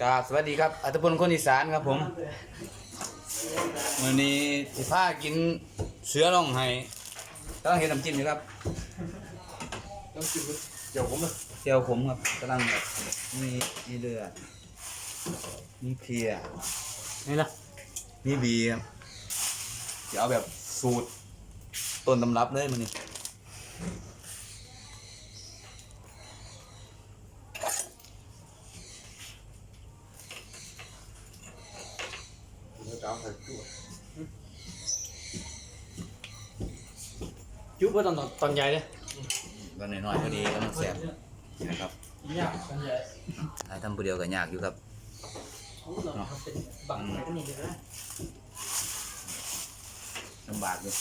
กราบสวัสดีครับอัตพลคนอีสานครับผมวันนี้สิพากินเสือร้องไห้กำลังเห็นน้ำจิ้มอยู่ครับต้องกินเดี๋ยวผมนะเจียวขมครับกำลังแบบมีมีเลือดมีเพลียนี่ล่ะมีบีครับเดี๋ยวเอาแบบสูตรต้นตำรับเลยมันนี่ เดี๋ยวจ้าใส่จุ๊บ ยุบไว้ตอนตอนตอนใหญ่เลยก็น้อยๆพอดีกำลังแซ่บนะครับยากตอนใหญ่ถ่ายทำผู้เดียวก็ยากอยู่ครับเราทำเป็นบังไปก็มีเลยนะลำบากอยู่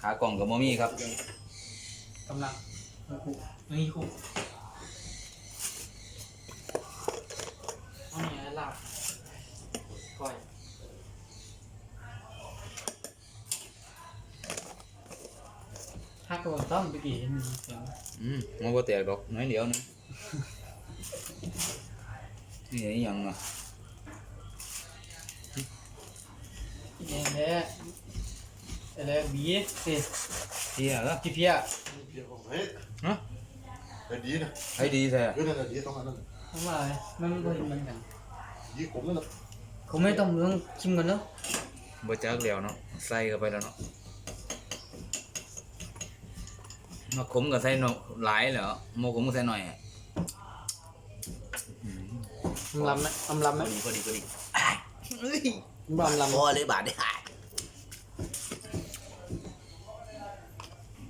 ขากล่องกับมมี่ครับกำลังคู่นี่คู่เอาเนี่ยลาบก้อย ถ้าตัวต้องไปกี่มีเสียงอืมมันก็แตกดอกน้อยเดียวนึงนี่อหยังอะเนี่ยแหละอะไรบีสิเที่ยแล้วพี่เพียเดี๋ยวผมเฮ้ยฮะแต่ดีนะไอ้ดีแท้เฮ้ยนั่นน่ะดีต้องอันนั้นน่ะทำไมมันไม่เหมือนกันดีผมนั่นน่ะเขาไม่ต้องต้องชิมกันเนาะบ่จักแล้วเนาะใส่เข้าไปแล้วเนาะ มาขมก็ใส่หน่อยหลายเหรอโมขมก็ใส่หน่อยอะอืมอำลำไหมอำลำไหพมอดีพอดีพอดีเอ้ยบ้าอำลำพอเลยบาทได้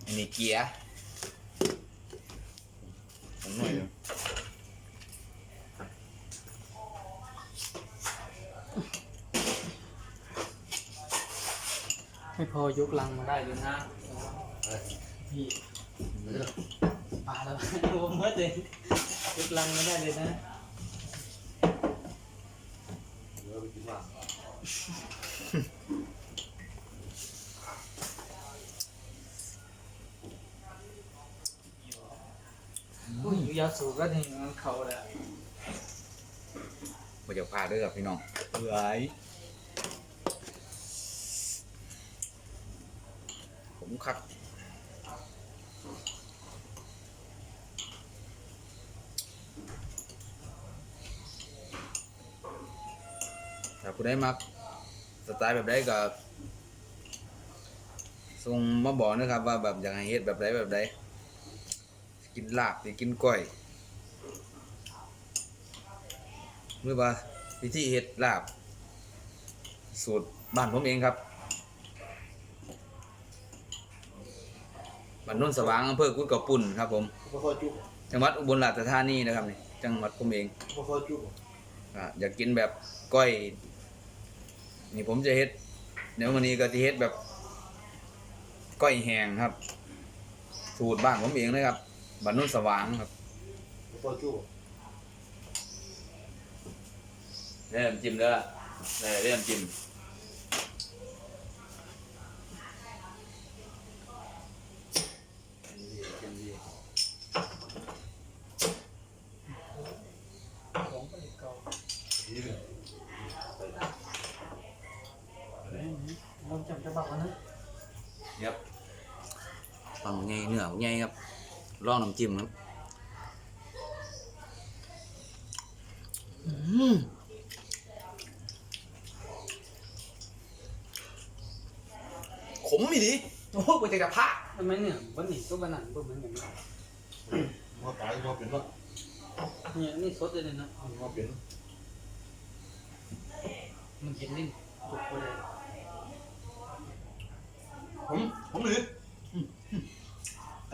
อันนี้เกียร์ผมหน่อยเดียวไม่พอยกลังมาได้เลยนะพี่ เฮ้ยปาแล้วโอ้เมื่อเลยยกลังไมาได้เลยนะเดี๋ยวไปกินมาอุ้ยอยู่ยาสูบก็ถึงเขาแหละมาจะพาเด้อพี่น้องเอ้ยผมคัก ถ้าผู้ใดมักสไตล์แบบใดก็ส่งมาบอกนะครับว่าแบบอยากให้เฮ็ดแบบใดแบบใดกินลาบสิกินก้อยหรือว่าวิธีเฮ็ดลาบ สูตรบ้านผมเองครับ บ้านโนนสว่างอำเภอกุดกระปุ่นครับผมไม่ค่อยจุ๊บจังหวัดอุบลราชธานีนะครับนี่จังหวัดผมเองไม่ค่อยจุ๊บอะอยากกินแบบก้อย นี่ผมจะเฮ็ดเดี๋ยววันนี้ก็จะเฮ็ดแบบก้อยแห้งครับ สูตรบ้านผมเองนะครับบ้านโนุ่นสว่างครับไม่ค่อยจุ๊บเริ่มจิ้มแล้วเริ่มจิ้ม ของก็เก่า ดีเลย เราจำจะบอกว่านะ ครับ ฟังไงเนื้อไงครับลองน้ำจิ้มครับอืมขมอีดีโอ้โหกูจะกระพะทำไมเนี่ยวันนี้ก็วันนั้นก็เหมือนกันมาตายมาเป็นละเนี่ยนี่สดเลยนะมาเป็นมันกินลิ้นจุกไปเลยผมผมหรือ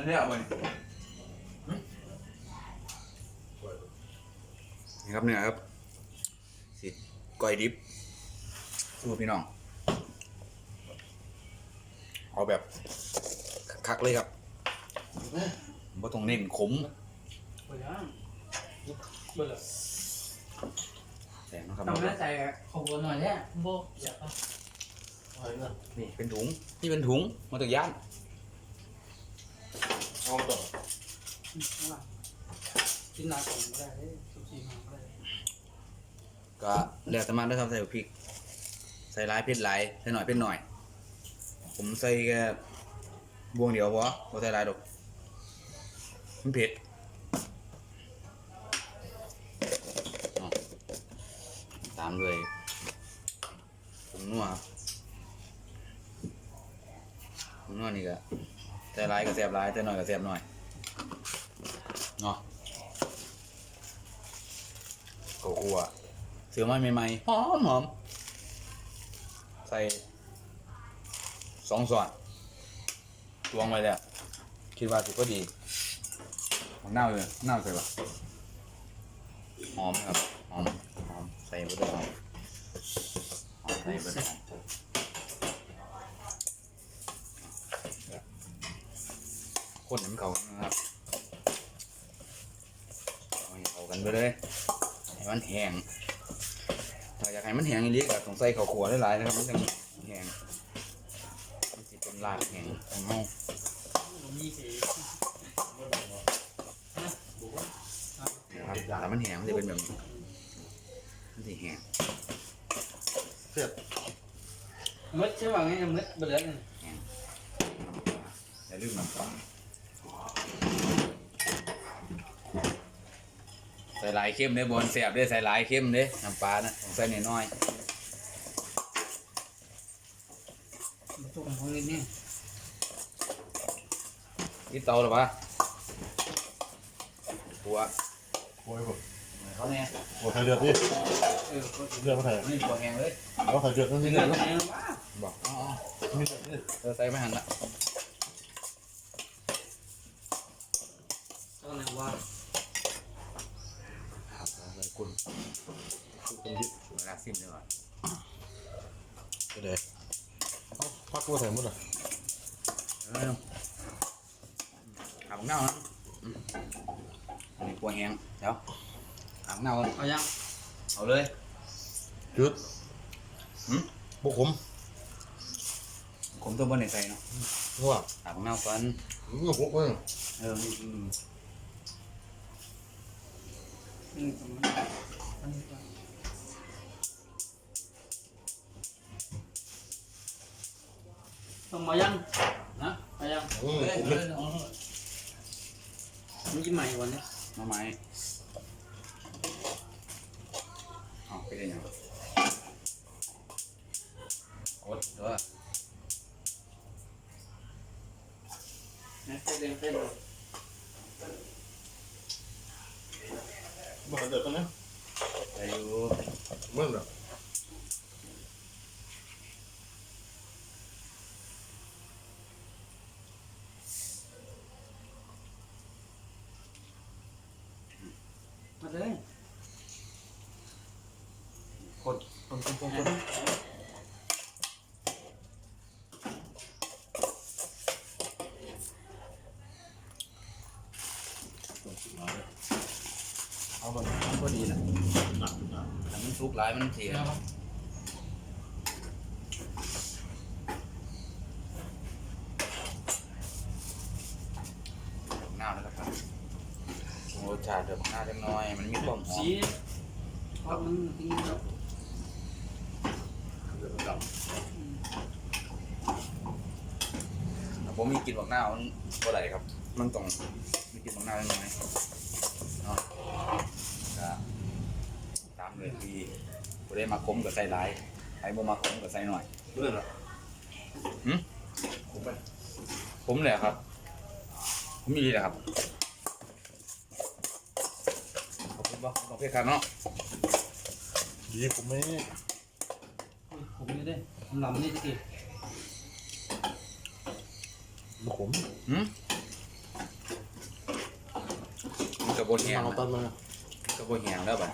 อันนี้เอาไปนี่ครับเนี่ยครับสิก้อยดิบดูพี่น้อง เอาแบบคักๆเลยครับผมต้องเน้นขมเปิดแล้วเปิดแล้วแสงนะครับทำหน้าใจขอบคุณหน่อยเนี่ยโบอยากเอาอะไรนะนี่เป็นถุงนี่เป็นถุงมาจากย่าน เอาต่อข้างหลังกินหนาของก็ได้สุกี้มาก็ได้ก็แล้วแต่มันเด้อครับใส่พริก ใส่หลายเผ็ดหลายใส่หน่อยเผ็ดหน่อย ผมใส่แค่บวงเดียวพอบ่ใส่หลายดอกมันเผ็ดตามด้วยผงนัวผงนัวนี่ก็ ใส่หลายก็แซ่บหลายใส่หน่อยก็แซ่บหน่อยเนาะข้าวคั่วซื้อมาใหม่ๆหอมหอมใส่สองส่วนตวงไว้แล้วคิดว่าสิพอดีของเน่าเลยเน่าใส่ปะหอมครับหอมหอมใส่ไปด้วยหอมหอมใส่ไปด้วยหอม คนให้มันเข้ากันนะครับเอาให้เข้ากันไปเลยให้มันแห้งถ้าอยากให้มันแห้งอีกก็ต้องใส่ข้าวคั่วหลายๆนะครับมันจะแห้งมันจะเป็นรากแห้งของเฮามีเสียนะครับแต่มันแห้งมันจะเป็นแบบนี้มันจะแห้งเสียบมึดใช่ป่ะไงมึดเบลือเลยอย่าลืมน้ำปลา ใส่หลายเข้มเด้อบอลแสบเด้อใส่หลายเข้มเด้น้ำปลานะต้องใส่น้อยตุ่มของนี่นี่ๆนี่เตาหรอปะหัวโอ้ยผมเขาเนี่ยโอ้ยไข่เดือดนี่เออก็เดือดมาไข่นี่หัวแห้งเลยแล้วไข่เดือดนั่นนี่เลืเดืออดดแห้งว่าบอกอ๋อนี่เดือดนี่ๆเออใส่ไม่หันละ ตอนไหนว่าอะไรคุณคุณยิบเวลาซิมเลยว่ะก็ได้พักกูใส่หมดอะเอออาบน้ำนะอืมอันนี้หัวแห้งเดี๋ยวอาบน้ำก่อนเอายังเอาเลยจุดหืมบุกผมผมตัวบนในใส่เนาะง่วงอาบน้ำก่อนง่วงบุกเลยเออนี่อืมอืมอันนี้ก่อนงมายังนะมายังอืมเฮ้ยเฮ้เลยเอามันกินใหม่วันนี้มาไหมเออะเต้นเต้นมาเดือดกันนะไปอยู่เมื่อ ไหร่มาเลยกดกดกดกดกดเอาแบบมันก็ดีนะ หนักหนัก แต่มันสุก หลายมันเสียเดี๋ยวหน้าแล้วก็ครับปรุงรสชาติแบบหน้าเล็กน้อย มันมีความหอสีมเพราะมันกินแล้วเดือดดผมมีกลินบักหน้ามันก็ไรครับ มันต้องมีกลินบักหน้าเล็กน้อยเนาะก็ตามเลยที บ่ได้มาคมกับใส่หลายใครบ่มาคมกับใส่หน่อยำเมื่อไหร่หืมผมไปผมเลยครับ ผมมีดีแหละครับขอบคุณบ่ขอบคุณครับเนาะดีผมไม่ผมนี่ได้ลำนี่ตะกี้บุกผมหืมมันกระโบนแหงมาเอานะตันมามันกระโบนแหงแล้วบ่ะ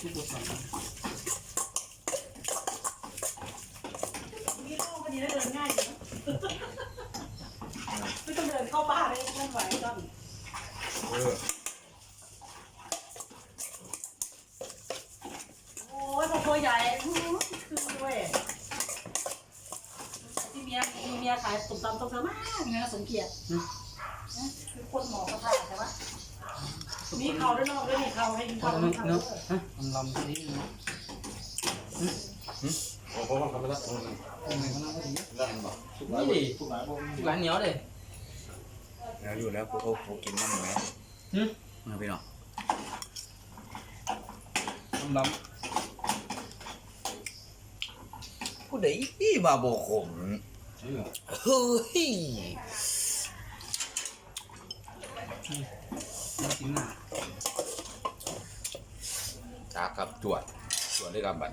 ที่ปวดสั่น มีลูกคนนี้ได้เดินง่ายอยู่ไม่ต้องเดินเข้าบ้านเลยไม่ไหวต้อง เออ โอ้ยพอตัว ใหญ่อื้อคือด้วยที่เมียที่เมียขายตุ่มตำตุ่มตำมากเงี้ยสมเกียรติคือคนหมอกระทะใช่ไหมมีเขาด้วยนอกด้วยนี่เขาให้กินเอาเขาเนาะเขาเนาะฮะลำลำทีนี้เนาะโอ้โหทำไปแล้วตรงไหนก็น่าพอดีได้เห็นบ่นี่ดิร้านเหนียวเลยแล้วอยู่แล้วกูโอ้โหกินน้ำไหมหึมาพี่น้องลำล ผู้ใดที่มาโบกขมเฮ้ยำมากินหน้าจักครับจวดจวดด้วยครับบัด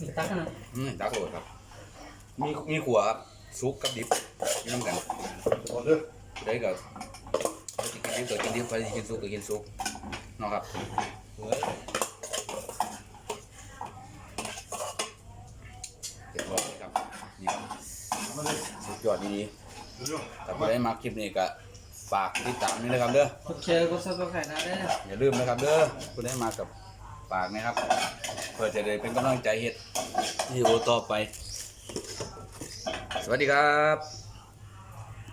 นี่ตักกันนะอืมจักโหลดครับ มีมีขัวครับซุปกับดิบอยื่นำกันโอ้เด้อผู้ใดก็ไปกินดิบก็กินดิบไปกินซุปก็กินซุปเนาะครับเฮ้ยเรียบร้อยครับนี่ครับ มาเลย สุด ยอดดีดูดูๆถ้าผู้ใดมาคลิปนี้ก็ฝากติดตามนี่นะครับเด้อกดแชร์กดซับสไครต์นะได้ออย่าลืมนะครับเด้อผู้ได้มากับปากนะครับ เพื่อจะได้เป็นกำลังใจเฮ็ดวิดีโอต่อไป สวัสดีครับ